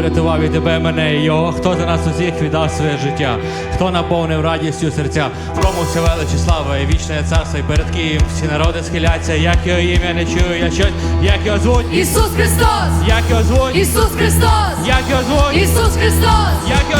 врятував і тебе, мене і його, хто за нас усіх віддав своє життя, хто наповнив радістю серця, в кому все величі слава і вічне царство, і перед Києм всі народи схиляться, як його ім'я не чую, я щось, як його звуть, Ісус Христос! як його звуть, Ісус Христос! як його звуть, Ісус Христос! як його. Ісус Христос!